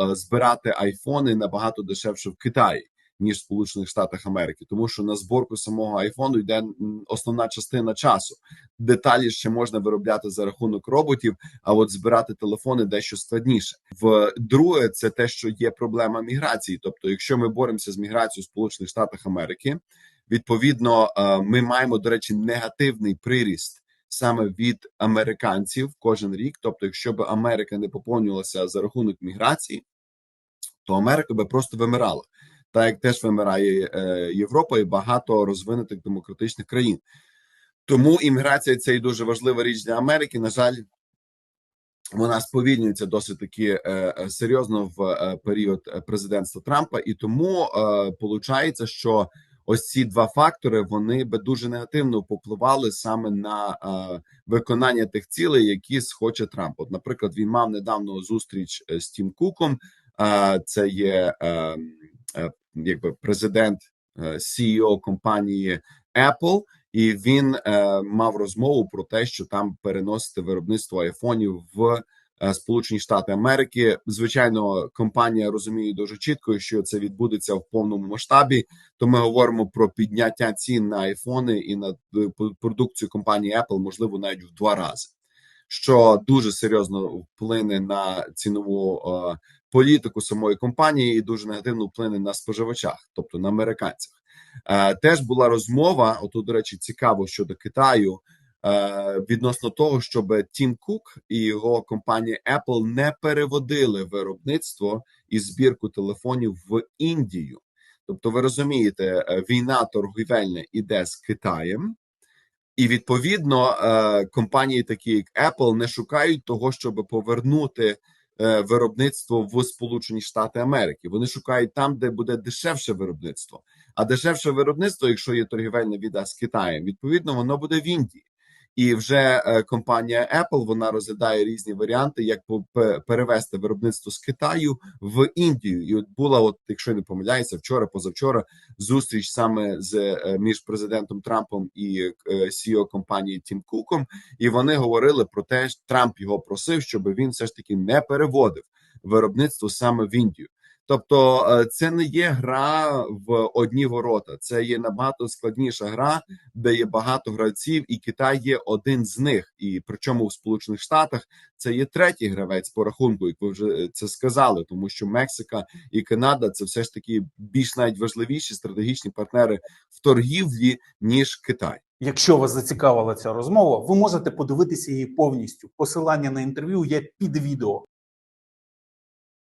е, збирати айфони набагато дешевше в Китаї. Ніж в Сполучених Штатах Америки, тому що на зборку самого айфону йде основна частина часу. Деталі ще можна виробляти за рахунок роботів, а от збирати телефони дещо складніше. В друге, це те, що є проблема міграції. Тобто, якщо ми боремося з міграцією в Сполучених Штатах Америки, відповідно, е, ми маємо до речі негативний приріст саме від американців кожен рік. Тобто, якщо б Америка не поповнювалася за рахунок міграції, то Америка би просто вимирала. Так як теж вимирає е, Європа і багато розвинутих демократичних країн. Тому імміграція це і дуже важлива річ для Америки. На жаль, вона сповільнюється досить таки е, е, серйозно в період президентства Трампа, і тому получається, що ось ці два фактори вони би дуже негативно попливали саме на е, виконання тих цілей, які схоче Трамп. От, наприклад, він мав недавно зустріч е, з Тім Куком. Е, це є е, е, якби президент е, CEO компанії Apple, і він е, мав розмову про те, що там переносити виробництво айфонів в Сполучені Штати Америки. Звичайно, компанія розуміє дуже чітко, що це відбудеться в повному масштабі. То ми говоримо про підняття цін на айфони і на е, продукцію компанії Apple, можливо, навіть в два рази, що дуже серйозно вплине на цінову е, політику самої компанії і дуже негативно вплине на споживачах, тобто на американцях. Е, Теж була розмова. Отут, до речі, цікаво щодо Китаю е, відносно того, щоб Тім Кук і його компанія Apple не переводили виробництво і збірку телефонів в Індію. Тобто, ви розумієте, е, війна торгівельна іде з Китаєм. І відповідно е, компанії, такі як Apple, не шукають того, щоб повернути е, виробництво в Сполучені Штати Америки. Вони шукають там, де буде дешевше виробництво. А дешевше виробництво, якщо є торгівельна віда з Китаєм, відповідно воно буде в Індії. І вже е, компанія Apple вона розглядає різні варіанти, як перевести виробництво з Китаю в Індію. І от була, от якщо не помиляюся, вчора, позавчора зустріч саме з е, між президентом Трампом і е, CEO компанії Тім Куком, і вони говорили про те, що Трамп його просив, щоб він все ж таки не переводив виробництво саме в Індію. Тобто, е, це не є гра в одні ворота, це є набагато складніша гра, де є багато гравців, і Китай є один з них. І причому в Сполучених Штатах це є третій гравець по рахунку, як ви вже е, це сказали, тому що Мексика і Канада це все ж таки більш навіть важливіші стратегічні партнери в торгівлі ніж Китай. Якщо вас зацікавила ця розмова, ви можете подивитися її повністю. Посилання на інтерв'ю є під відео.